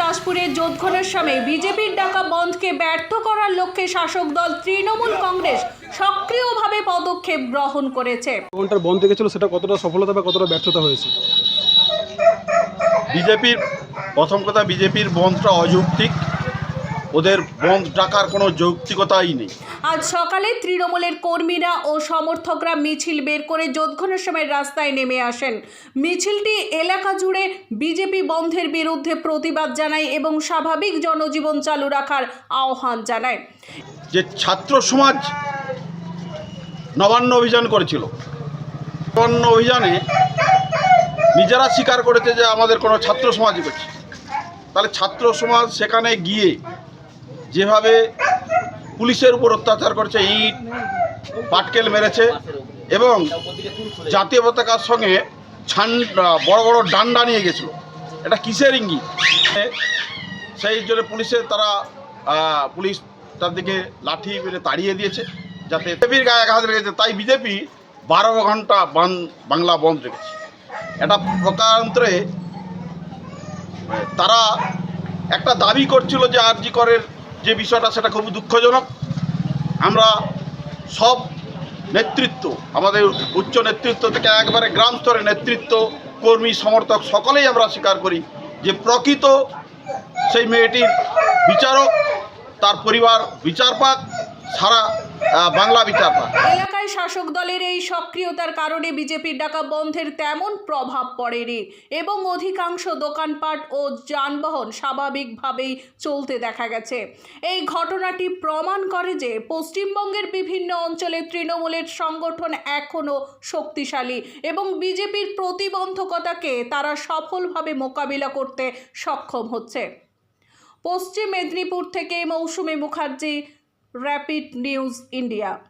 দাসপুরের যোধঘরের সামনে বিজেপির ডাকা বন্ধকে ব্যর্থ করার লক্ষ্যে শাসক দল তৃণমূল কংগ্রেস সক্রিয়ভাবে পদক্ষেপ গ্রহণ করেছে। ঘণ্টার বন্ধ গেছিল সেটা কতটা সফলতা বা কতটা ব্যর্থতা হয়েছে? বিজেপির প্রথম কথা বিজেপির বন্ধটা অযৌক্তিক। ওদের বন্ধ ডাকার কোনো যৌক্তিকতাই নেই। আজ সকালে তৃণমূলের কর্মীরা ও সমর্থকরা মিছিল বের করে যোধঘনের সময় রাস্তায় নেমে আসেন। মিছিলটি এলাকা জুড়ে বিজেপি বন্ধের বিরুদ্ধে প্রতিবাদ জানায় এবং স্বাভাবিক জনজীবন চালু রাখার আহ্বান জানায়। যে ছাত্র সমাজ নবান্ন অভিযান করেছিল নবান্ন অভিযানে নিজেরা স্বীকার করেছে যে আমাদের কোনো ছাত্র সমাজ করছে তাহলে ছাত্র সমাজ সেখানে গিয়ে যেভাবে পুলিশের উপর অত্যাচার করছে, ইট পাটকেল মেরেছে এবং জাতীয় পতাকার সঙ্গে ছান বড় বড় ডান্ডা নিয়ে গেছিল। এটা কিসের ইঙ্গিত? সেই জন্য পুলিশের তারা পুলিশ তার দিকে লাঠি মেরে তাড়িয়ে দিয়েছে যাতে বিজেপির গায়ে আঘাত লেগেছে। তাই বিজেপি বারো ঘণ্টা বান বাংলা বন্ধ রেখেছে। এটা প্রকারান্তরে তারা একটা দাবি করছিল যে আরজি করের যে বিষয়টা সেটা খুবই দুঃখজনক। আমরা সব নেতৃত্ব, আমাদের উচ্চ নেতৃত্ব থেকে একবারে গ্রাম স্তরের নেতৃত্ব, কর্মী, সমর্থক সকলেই আমরা স্বীকার করি যে প্রকৃত সেই মেয়েটির বিচারক, তার পরিবার বিচার পাক সারা বাংলা বিচার পাক এলাকায় শাসক দলের এই সক্রিয়তার কারণে বিজেপির ডাকা বন্ধের তেমন প্রভাব পড়েনি এবং অধিকাংশ দোকানপাট ও যানবাহন স্বাভাবিকভাবেই চলতে দেখা গেছে। এই ঘটনাটি প্রমাণ করে যে পশ্চিমবঙ্গের বিভিন্ন অঞ্চলে তৃণমূলের সংগঠন এখনও শক্তিশালী এবং বিজেপির প্রতিবন্ধকতাকে তারা সফলভাবে মোকাবিলা করতে সক্ষম হচ্ছে। পশ্চিম মেদিনীপুর থেকে মৌসুমী মুখার্জি Rapid News India.